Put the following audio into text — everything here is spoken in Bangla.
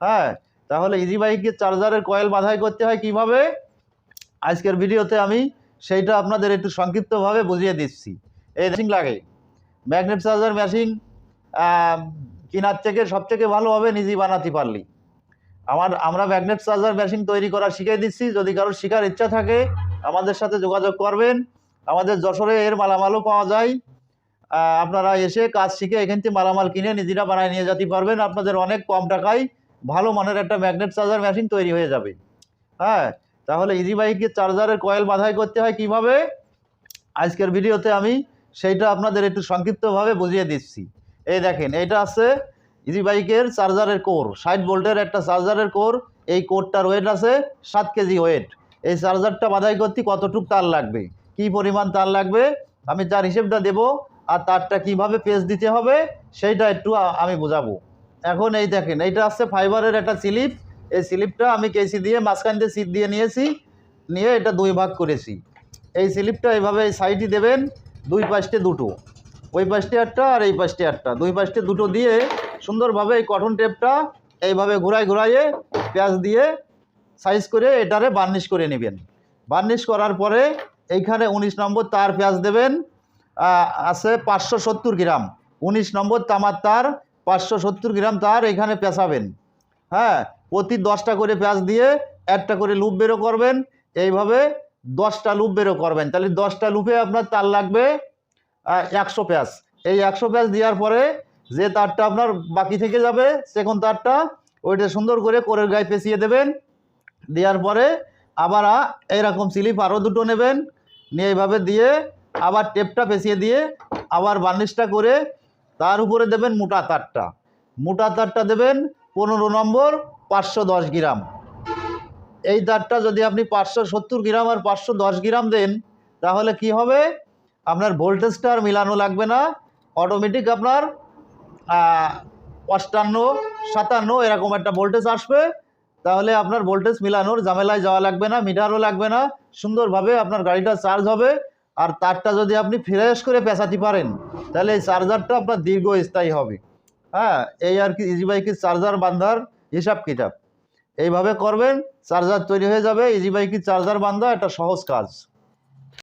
হ্যাঁ তাহলে ইজি বাইকের চার্জারের কয়েল বাধাই করতে হয় কীভাবে? আজকের ভিডিওতে আমি সেইটা আপনাদের একটু সংক্ষিপ্তভাবে বুঝিয়ে দিচ্ছি। এই মেশিন লাগে। ম্যাগনেট চার্জার মেশিন কেনার থেকে সবথেকে ভালো হবে নিজেই বানাতে পারলি। আমার, আমরা ম্যাগনেট চার্জার মেশিন তৈরি করা শিখিয়ে দিচ্ছি। যদি কারোর শেখার ইচ্ছা থাকে, আমাদের সাথে যোগাযোগ করবেন। আমাদের যশোরে এর মালামালও পাওয়া যায়। আপনারা এসে কাজ শিখে এখান থেকে মালামাল কিনে নিজেরা বানায় নিয়ে যেতে পারবেন। আপনাদের অনেক কম টাকায় ভালো মানের একটা ম্যাগনেট চার্জার মেশিন তৈরি হয়ে যাবে। হ্যাঁ তাহলে ইজি বাইকের চার্জারের কয়েল বাধাই করতে হয় কীভাবে? আজকের ভিডিওতে আমি সেইটা আপনাদের একটু সংক্ষিপ্তভাবে বুঝিয়ে দিচ্ছি। এই দেখেন এটা আছে ইজি বাইকের চার্জারের কোর ষাট ভোল্টের একটা চার্জারের কোর এই কোরটার ওয়েট আছে সাত কেজি ওয়েট এই চার্জারটা বাধাই করতে কতটুক তার লাগবে? কি পরিমাণ তার লাগবে? আমি তার হিসেবটা দেব আর তারটা কীভাবে পেজ দিতে হবে, সেইটা একটু আমি বোঝাবো। এখন এই দেখেন, এইটা আছে ফাইবারের একটা স্লিপ। এই স্লিপটা আমি কেসি দিয়ে মাঝখান দিয়ে সিট দিয়ে নিয়েছি, নিয়ে এটা দুই ভাগ করেছি। এই স্লিপটা এইভাবে এই সাইডে দেবেন, দুই পাশে দুটো। ওই পাশে একটা আর এই পাশে একটা। দুই পাশে দুটো দিয়ে সুন্দরভাবে এই কটন টেপটা এইভাবে ঘুরাই ঘুরাইয়ে পেঁয়াজ দিয়ে সাইজ করে এটারে বার্নিশ করে নেবেন। বার্নিশ করার পরে এইখানে উনিশ নম্বর তার পেঁয়াজ দেবেন আছে পাঁচশো সত্তর গ্রাম। উনিশ নম্বর তামার তার পাঁচশো সত্তর গ্রাম তার এখানে পেঁচাবেন। হ্যাঁ প্রতি দশটা করে পেঁয়াজ দিয়ে একটা করে লুপ বেরো করবেন। এইভাবে দশটা লুপ বেরো করবেন। তাহলে দশটা লুপে আপনার তার লাগবে একশো পেঁয়াজ। এই একশো পেঁয়াজ দেওয়ার পরে যে তারটা আপনার বাকি থেকে যাবে, সেকেন্ড তারটা ওইটা সুন্দর করে কোরের গায়ে পেঁচিয়ে দেবেন। দেওয়ার পরে আবার এইরকম স্লিপ আরও দুটো নেবেন। নিয়ে এইভাবে দিয়ে আবার টেপটা পেঁচিয়ে দিয়ে আবার বার্নিশটা করে তার উপরে দেবেন মোটা তারটা। মোটা তারটা দেবেন পনেরো নম্বর পাঁচশো দশ গ্রাম। এই তারটা যদি আপনি পাঁচশো সত্তর গ্রাম আর পাঁচশো দশ গ্রাম দেন, তাহলে কি হবে? আপনার ভোল্টেজটা আর মিলানো লাগবে না। অটোমেটিক আপনার অষ্টান্ন, সাতান্ন এরকম একটা ভোল্টেজ আসবে। তাহলে আপনার ভোল্টেজ মিলানোর ঝামেলায় যাওয়া লাগবে না, মিটারও লাগবে না। সুন্দরভাবে আপনার গাড়িটা চার্জ হবে। আর তারটা যদি আপনি ফ্রেশ করে পেঁচাতে পারেন, তাহলে এই চার্জারটা আপনার দীর্ঘস্থায়ী হবে। হ্যাঁ এই আর কি ইজি বাইকের চার্জার বান্ধার হিসাব কিতাব। এইভাবে করবেন, চার্জার তৈরি হয়ে যাবে ইজি বাইকের চার্জার বান্ধা একটা সহজ কাজ।